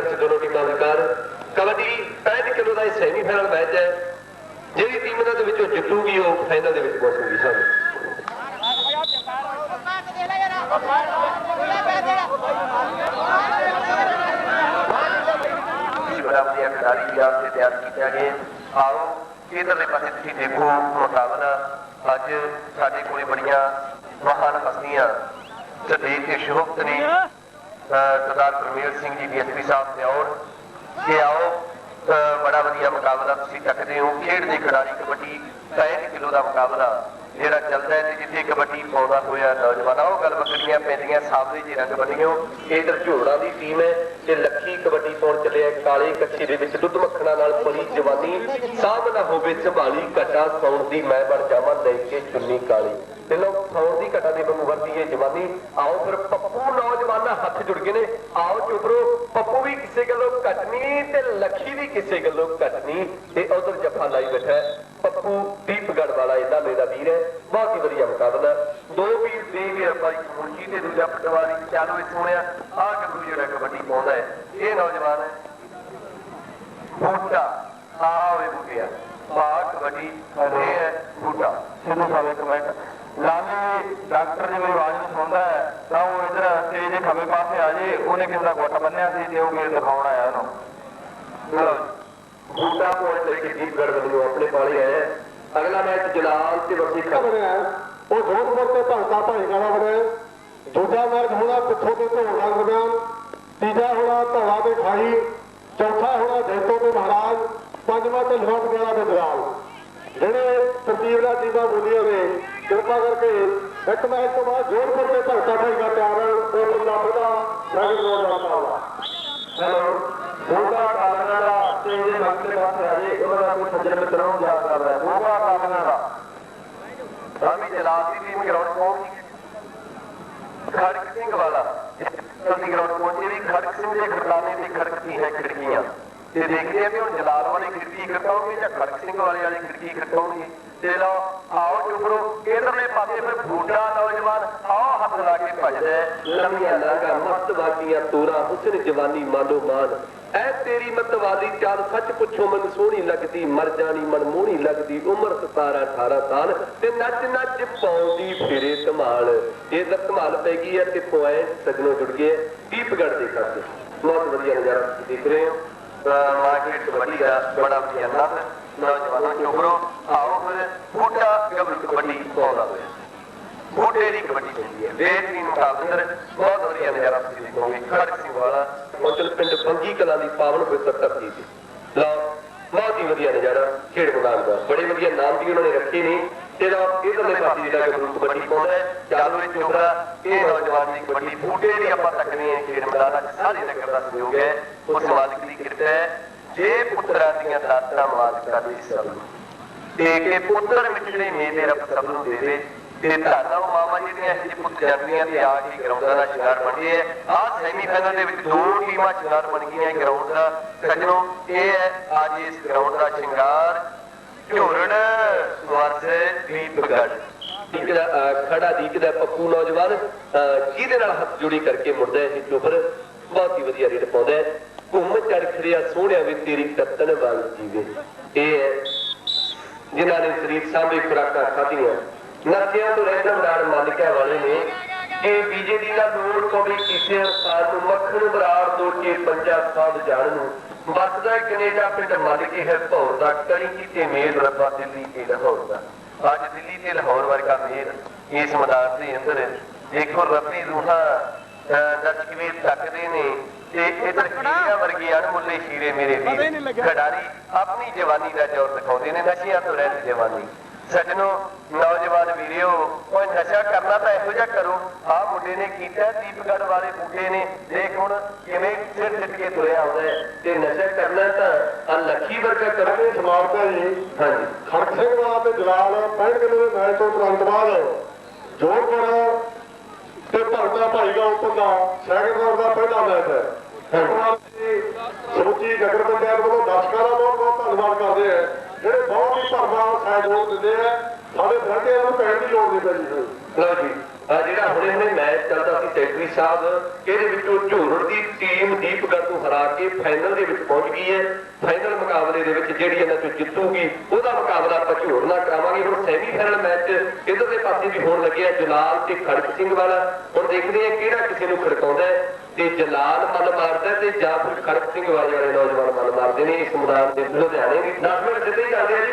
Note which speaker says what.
Speaker 1: Minute ਦੋਨੋਂ ਟੀਮਾਂ ਵਿਚਕਾਰ ਕਬੱਡੀ 65 ਕਿਲੋ ਦਾ ਇਹ ਸੈਮੀਫਾਈਨਲ ਮੈਚ ਹੈ। ਜਿਹੜੀ ਟੀਮ ਇਹਨਾਂ ਦੇ ਵਿੱਚੋਂ ਜਿੱਤੂਗੀ, ਉਹ ਫਾਈਨਲ ਦੇ ਵਿੱਚ ਪਹੁੰਚੂਗੀ ਸਾਨੂੰ।
Speaker 2: ਬਰਾਬਰ ਦੀਆਂ ਖਿਡਾਰੀ ਵੀ ਆਪਸੇ ਤਿਆਰ ਕੀਤਾ ਗਏ ਆਓ, ਇਧਰਲੇ ਪਾਸੇ ਤੁਸੀਂ ਦੇਖੋ ਮੁਕਾਬਲਾ ਅੱਜ ਸਾਡੇ ਕੋਲੇ ਬੜੀਆਂ ਮਹਾਨ ਹਸਤੀਆਂ ਸਦੀਕ ਤੇ ਸ਼ੋਭਤ ਨੇ। ਸਰਦਾਰ ਪਰਮੇਰ ਸਿੰਘ ਜੀ ਡੀਐਸਪੀ ਸਾਹਿਬ ਤੇ ਆਉਣ। ਕਿ ਆਓ ਬੜਾ ਵਧੀਆ ਮੁਕਾਬਲਾ ਤੁਸੀਂ ਤੱਕਦੇ ਹੋ। ਖੇਡ ਦੇ ਖਿਡਾਰੀ ਕਬੱਡੀ 65 ਕਿਲੋ ਦਾ ਮੁਕਾਬਲਾ ਜਿਹੜਾ ਚੱਲਦਾ ਹੈ ਤੇ ਜਿੱਥੇ ਕਬੱਡੀ ਪਾਉਂਦਾ ਹੋਇਆ ਨੌਜਵਾਨਾਂ, ਉਹ ਗੱਲ ਬੱਕਰੀਆਂ ਪੈਂਦੀਆਂ, ਸਾਹਮਣੇ ਜੀ ਰੰਗ ਬੰਨੀਓ,
Speaker 1: ਇਧਰ ਝੋੜਾ ਦੀ ਟੀਮ ਹੈ ਤੇ ਪਾਉਣ ਚੱਲਿਆ ਕਾਲੇ ਕੱਛੇ ਦੇ ਵਿੱਚ ਦੁੱਧ ਮੱਖਣਾ ਨਾਲ ਭਰੀ ਜਵਾਨੀ ਸਾਂਭ ਨਾ ਹੋਵੇ ਸੰਭਾਲੀ ਘਟਾ ਸੌਣ ਦੀ ਮੈਂ ਬਣ ਜਾਵਾਂ ਲੈ ਕੇ ਚੁੰਨੀ ਕਾਲੀ ਤੇ ਲੋ ਸੌਣ ਦੀ ਘਟਾ ਦੇ ਵਾਂਗੂ ਵਰਦੀ ਹੈ ਜਵਾਨੀ ਆਓ ਫਿਰ ਪੱਪੂ ਨੌਜਵਾਨਾਂ ਹੱਥ ਜੁੜ ਗਏ ਨੇ ਆਓ ਚੁਬਰੋ ਪੱਪੂ ਵੀ ਕਿਸੇ ਗੱਲੋਂ ਘਟਨੀ ਤੇ ਲੱਖੀ ਵੀ ਕਿਸੇ ਗੱਲੋਂ ਘਟਨੀ ਤੇ ਉਧਰ ਜੱਫਾ ਲਾਈ ਬੈਠਾ ਪੱਪੂ ਦੀਪਗੜ ਵਾਲਾ ਇਹਦਾ ਮੇਰਾ ਵੀਰ ਹੈ ਬਹੁਤ ਹੀ ਵਧੀਆ ਮੁਕਾਬਲਾ
Speaker 2: ਦੋ ਵੀਰ ਦੇ ਵੀਰ ਭਾਈ ਮੁੰਜੀ ਤੇ ਦੂਜਾ ਪਟਵਾਰੀ ਚਾਲੂ ਇੱਥੋਂ ਆ ਆਹ ਗੱਭਰੂ ਜਿਹੜਾ ਕਬੱਡੀ ਪਾਉਂਦਾ ਹੈ ਇਹ ਨੌਜਵਾਨ ਹੈ ਬੂਟਾ, ਆਹ ਵੇ ਬੂਟਿਆ ਬਾਗ ਕਬੱਡੀ ਇਹ ਹੈ ਬੂਟਾ। ਸਿੱਧੂ ਸਾਹਿਬ, ਇੱਕ ਮਿੰਟ। ਡਾਕਟਰ ਜੀ ਆਵਾਜ਼ ਨੂੰ ਸੁਣਦਾ ਹੈ, ਤਾਂ ਉਹ ਇਧਰ ਸਟੇਜ ਦੇ ਖੱਬੇ ਪਾਸੇ ਆ ਜੇ, ਉਹਨੇ ਕਿੰਦਾ ਗੋਟਾ ਬੰਨਿਆ ਸੀ ਤੇ ਉਹ ਮੇਰੇ ਦਿਖਾਉਣ ਆਇਆ ਉਹਨੂੰ। ਲਓ ਜੀ।
Speaker 1: ਬੂਟਾ ਪੁਆਇੰਟ ਲੈ ਕੇ ਦੀਪਗੜ ਵੱਲੋਂ ਆਪਣੇ ਪਾਲੇ ਆਇਆ। ਅਗਲਾ ਮੈਚ ਜਲਾਲ ਤੇ ਵਰਸੀ ਖਬਰ।
Speaker 3: ਉਹ ਜੋਧਪੁਰ ਤੇ ਭਗਤਾ ਭਾਈ ਕਾਲਾ ਬਣਿਆ ਦੂਜਾ ਮੈਚ ਹੋਣਾ ਪਿੱਥੋਂ ਤੇ ਢੋਲ ਦਾ ਦਰਮਿਆਨ ਤੀਜਾ ਹੋਣਾ ਧੌਲਾ ਤੇ ਖਾਈ ਚੌਥਾ ਹੋਣਾ ਜੈਤੋ ਤੇ ਮਹਾਰਾਜ, ਪੰਜਵਾਂ ਤੇ ਲਵੰਗ ਦੇਣਾ ਤੇ ਦਰਾਲ ਜਿਹੜੇ ਤਰਤੀਬ ਨਾਲ ਟੀਮਾਂ ਬੋਲੀਆਂ ਨੇ, ਕਿਰਪਾ ਕਰਕੇ ਇੱਕ ਮੈਚ ਤੋਂ ਬਾਅਦ ਜੋਧਪੁਰ ਤੇ ਭਗਤਾ ਭਾਈ ਦਾ ਤਿਆਰ ਉਹ ਪੰਜਾਬ ਦਾ ਸੈਕਿੰਡ ਰੋਡ ਦਾ ਮੁਕਾਬਲਾ
Speaker 2: ਹੈਲੋ ਬੋਗਾ ਕਾਲਨਾ ਦਾ, ਤੇ ਜਿਹੜੇ ਵਕਤ ਦੇ ਪਾਸੇ ਆ ਜੇ ਉਹਨਾਂ ਦਾ ਕੋਈ ਸੱਜਣ ਮਿੱਤਰ ਨੂੰ ਯਾਦ ਕਰ ਰਿਹਾ। ਬੋਗਾ ਕਾਲਨਾ ਦਾ। ਸਾਮੀ ਜਲਾਲ ਦੀ ਟੀਮ ਗਰਾਊਂਡ ਪਹੁੰਚ ਖੜਕ ਸਿੰਘ ਵਾਲਾ। ਅਸੀਂ ਪਹੁੰਚੇ ਵੀ ਖੜਕ ਸਿੰਘ ਦੇ ਖੜਕਾਨੇ ਤੇ ਖੜਕਦੀ ਹੈ ਖਿੜਕੀਆਂ ਤੇ ਦੇਖਦੇ ਆ ਵੀ ਹੁਣ ਜਲਾਲ ਵਾਲੀ ਖਿੜਕੀ ਖੜਕਾਉਣਗੇ ਜਾਂ ਖੜਕ ਸਿੰਘ ਵਾਲੇ ਵਾਲੀ ਖਿੜਕੀ ਖੜਕਾਉਣਗੇ ਤੇ ਲਓ, ਆਓ ਚੁਬਰੋ ਇਧਰਲੇ ਪਾਸੇ ਫਿਰ ਬੂਟਾ ਨੌਜਵਾਨ ਆਓ ਹੱਥ ਲਾ ਕੇ ਭੱਜਦਾ
Speaker 1: ਲੰਮੀਆਂ ਲਾਂਗਾ ਮਸਤ ਵਾਕੀਆਂ, ਤੋਰਾ, ਹੁਸਨ, ਜਵਾਨੀ, ਮਾਲੋ ਮਾਨ ਐ ਤੇਰੀ ਮਤਵਾਦੀ ਚਾਲ ਸੱਚ ਪੁੱਛੋ, ਮਨ ਸੋਹਣੀ ਲੱਗਦੀ, ਮਰ ਜਾਣੀ ਮਨ ਮੋਹਣੀ ਲੱਗਦੀ, ਉਮਰ 17 18 ਸਾਲ, ਤੇ ਨੱਚ ਨੱਚ ਪਾਉਂਦੀ ਫਿਰੇ ਧਮਾਲ। ਇਹ ਤਾਂ ਧਮਾਲ ਪੈ ਗਈ ਹੈ, ਤੇ ਪੁਆਇੰਟ ਸਜਣੋ ਜੁੜ ਗਏ ਦੀਪਗੜ ਦੇ ਖਾਤੇ ਬਹੁਤ ਵਧੀਆ ਨਜ਼ਾਰਾ ਤੁਸੀਂ ਦੇਖ ਰਹੇ ਹੋ।
Speaker 2: ਮਾਰਕੀਟ ਕਬੱਡੀ ਦਾ ਬੜਾ ਵਧੀਆ ਨਾਮ ਨੌਜਵਾਨਾਂ ਚੋਬਰੋ ਆਓ ਫਿਰ ਬੂਟਾ ਗੱਭਰੂ ਕਬੱਡੀ ਪਾਉਂਦਾ ਹੋਇਆ। ਬੂਟੇ ਦੀ ਕਬੱਡੀ ਹੁੰਦੀ ਹੈ। ਬੇਹਤਰੀਨ ਮੁਕਾਬਲੇ ਬਹੁਤ ਵਧੀਆ ਨਜ਼ਾਰਾ ਤੁਸੀਂ ਦੇਖੋਗੇ। ਖੜਕ ਸਿੰਘ ਵਾਲਾ
Speaker 1: ਪਹੁੰਚਲ ਪਿੰਡ ਬੰਗੀ ਕਲਾਂ ਦੀ ਪਾਵਨ ਪਵਿੱਤਰ ਧਰਤੀ ਤੇ। ਲਓ ਬਹੁਤ ਹੀ ਵਧੀਆ ਨਜ਼ਾਰਾ ਖੇਡ ਮੈਦਾਨ ਦਾ। ਬੜੇ ਵਧੀਆ ਨਾਮ ਵੀ ਉਹਨਾਂ ਨੇ ਰੱਖੇ ਨੇ ਤੇ ਲਓ ਇਧਰਲੇ ਪਾਸੇ ਜਿਹੜਾ ਗੱਭਰੂ ਕਬੱਡੀ ਪਾਉਂਦਾ
Speaker 2: ਚਾਲੂ ਇਹ ਚੋਬਰਾ ਇਹ ਨੌਜਵਾਨ ਦੀ ਕਬੱਡੀ ਬੂਟੇ ਦੀ ਆਪਾਂ ਤੱਕਦੇ ਹਾਂ ਖੇਡ ਮੈਦਾਨਾਂ ਦਾ ਸਾਰੇ ਨਗਰ ਦਾ ਸਹਿਯੋਗ ਹੈ। ਉਸ ਮਾਲਕ ਦੀ ਕਿਰਪਾ ਹੈ। ਜੇ ਪੁੱਤਰਾਂ ਦੀਆਂ ਦਾਤਾਂ ਮਾਲਕ ਕਰਦੀ ਸਭ ਨੂੰ। ਤੇ ਕਿ ਪੁੱਤਰ ਮਿੱਠੜੇ ਮੇਲੇ ਰੱਬ ਸਭ ਨੂੰ ਦੇਵੇ ਤੇ ਧਾਨਾ ਉਹ ਜਿਹੜੀਆਂ ਇਹ ਜਿਹੇ ਤੇ ਆ ਕੇ ਗਰਾਊਂਡਾਂ ਦਾ ਸ਼ਿੰਗਾਰ ਬਣਦੇ ਐ ਆਹ ਸੈਮੀਫਾਈਨਲ ਦੇ ਵਿੱਚ ਦੋ ਟੀਮਾਂ ਸ਼ਿੰਗਾਰ ਬਣ ਗਈਆਂ ਗਰਾਊਂਡ ਦਾ। ਸੱਜਣੋ ਇਹ ਹੈ ਅੱਜ ਇਸ ਗਰਾਊਂਡ ਦਾ ਸ਼ਿੰਗਾਰ। ਝੋਰੜ ਵਰਸ ਦੀਪਗੜ
Speaker 1: ਇੱਕ ਦਾ ਅਹ, ਖੜਾ ਦੀਕਦਾ ਪੱਪੂ ਨੌਜਵਾਨ ਅਹ, ਜਿਹਦੇ ਨਾਲ ਹੱਥ ਜੋੜੀ ਕਰਕੇ ਮੁੜਦਾ ਹੈ ਇਹ ਚੋਬਰ ਬਹੁਤ ਹੀ ਵਧੀਆ ਰੇਟ ਪਾਉਂਦਾ ਹੈ। ਘੁੰਮ ਚੜ ਖੜਿਆ ਸੋਹਣਿਆ ਵੀ ਤੇਰੀ ਤੱਤਨ ਵਾਂਗ ਜੀਵੇ। ਇਹ ਹੈ ਜਿਨ੍ਹਾਂ ਨੇ ਸਰੀਰ ਸਾਹਮਣੇ ਖੁਰਾਕਾਂ ਖਾਧੀਆਂ। ਨਸਿਆਂ ਤੋਂ ਰਹਿਣ ਨਾਲ ਮਾਲਿਕਾਂ ਵਾਲੇ ਨੇ ਕਿ ਬੀਜੇਪੀ ਦਾ ਲੋੜ ਕੌਮੀ ਕਿਸੇ ਅਨਸਾਰ ਨੂੰ ਮੱਖਣ ਬਰਾੜ ਤੋਂ ਕੇ ਪੰਜਾ ਸਾਧ ਜਾਣ ਨੂੰ ਵਸਦਾ ਕੈਨੇਡਾ ਪਿੰਡ ਮਾਲਿਕੀ ਹੈ ਭੌਰ ਦਾ ਕਰੀ ਕੀਤੇ ਮੇਲ ਰੱਬਾ ਦਿੱਲੀ ਤੇ ਲਾਹੌਰ ਦਾ।
Speaker 2: ਅੱਜ ਦਿੱਲੀ ਤੇ ਲਾਹੌਰ ਵਰਗਾ ਮੇਰ ਇਸ ਮੈਦਾਨ ਦੇ ਅੰਦਰ ਦੇਖੋ ਰੱਬੀ ਰੂਹਾਂ ਦਰਸ਼ਕਵੀਰ ਤੱਕਦੇ ਨੇ ਤੇ ਇਧਰ ਕੀੜੀਆਂ ਵਰਗੇ ਅਣਮੁੱਲੇ ਸ਼ੀਰੇ ਮੇਰੇ ਵੀਰ ਖਿਡਾਰੀ ਆਪਣੀ ਜਵਾਨੀ ਦਾ ਜ਼ੋਰ ਦਿਖਾਉਂਦੇ ਨੇ ਨਸ਼ਿਆਂ ਤੋਂ ਰਹਿਤ ਜਵਾਨੀ। ਸੱਜਣੋ ਨੌਜਵਾਨ ਵੀਰਿਓ ਕੋਈ ਨਸ਼ਾ ਕਰਨਾ ਤਾਂ ਇਹੋ ਜਿਹਾ ਕਰੋ। ਆਹ ਮੁੰਡੇ ਨੇ ਕੀਤਾ ਦੀਪਗੜ ਵਾਲੇ ਬੂਟੇ ਨੇ। ਦੇਖ ਹੁਣ ਕਿਵੇਂ ਸਿਰ ਸਿੱਟ ਕੇ ਤੁਰਿਆ ਆਉਂਦਾ ਹੈ।
Speaker 1: ਤੇ ਨਸ਼ਾ ਕਰਨਾ ਤਾਂ ਆ ਲੱਖੀ ਵਰਗਾ ਕਰੋਗੇ।
Speaker 3: ਸਮਾਪਤ ਜੀ।
Speaker 1: ਹਾਂਜੀ।
Speaker 3: ਖੜਕ ਸਿੰਘ ਵਾਲਾ ਤੇ ਜਲਾਲ 65 ਕਿਲੋ ਦੇ ਮੈਚ ਤੋਂ ਤੁਰੰਤ ਬਾਅਦ ਜੋਰਪੁਰ ਤੇ ਭਗਤਾ ਭਾਈ ਦਾ। ਓਪਨ ਦਾ ਸੈਕਿੰਡ ਦਾ ਪਹਿਲਾ ਮੈਚ ਹੈ। ਸਮੁੱਚੀ ਨਗਰ ਪੰਚਾਇਤ ਵੱਲੋਂ ਦਰਸ਼ਕਾਂ ਦਾ ਬਹੁਤ ਬਹੁਤ ਧੰਨਵਾਦ ਕਰਦੇ ਆ। ਜਿਹੜੇ ਬਹੁਤ ਹੀ ਭਰਵਾਂ ਸਹਿਯੋਗ ਦਿੰਦੇ ਆ, ਸਾਡੇ ਫਰੰਟੀਆਂ ਨੂੰ ਕਹਿਣ ਦੀ ਲੋੜ ਨਹੀਂ ਪੈਂਦੀ
Speaker 1: ਲਓ ਜੀ ਜਿਹੜਾ ਹੁਣੇ ਹੁਣੇ ਮੈਚ ਚੱਲਦਾ ਸੀ ਸੈਕਟਰੀ ਸਾਹਿਬ, ਇਹਦੇ ਵਿੱਚੋਂ ਝੋਰੜ ਦੀ ਟੀਮ ਦੀਪਗੜ੍ਹ ਨੂੰ ਹਰਾ ਕੇ ਫਾਈਨਲ ਦੇ ਵਿੱਚ ਪਹੁੰਚ ਗਈ ਹੈ। ਫਾਈਨਲ ਮੁਕਾਬਲੇ ਦੇ ਵਿੱਚ ਜਿਹੜੀ ਇਹਨਾਂ ਚੋਂ ਜਿੱਤੂਗੀ, ਉਹਦਾ ਮੁਕਾਬਲਾ ਆਪਾਂ ਝੋਰੜ ਨਾਲ ਕਰਾਵਾਂਗੇ। ਹੁਣ ਸੈਮੀਫਾਈਨਲ ਮੈਚ ਇਧਰਲੇ ਪਾਸੇ ਵੀ ਹੋਣ ਲੱਗਿਆ ਜਲਾਲ ਤੇ ਖੜਕ ਸਿੰਘ ਵਾਲਾ। ਹੁਣ ਦੇਖਦੇ ਹਾਂ ਕਿਹੜਾ ਕਿਸੇ ਨੂੰ ਖੜਕਾਉਂਦਾ ਹੈ। ਤੇ ਜਲਾਲ ਮਨ ਮਾਰਦਾ ਤੇ ਜਾਂ ਫਿਰ ਖੜਕ ਸਿੰਘ ਵਾਲੇ ਵਾਲੇ ਨੌਜਵਾਨ ਮਨ ਮਾਰਦੇ ਨੇ ਇਸ ਮੈਦਾਨ ਦੇ ਲੁਧਿਆਣੇ ਦੀ 10 ਮਿੰਟ ਸਿੱਧੇ ਹੀ ਚੱਲਦੇ ਆ ਜੀ।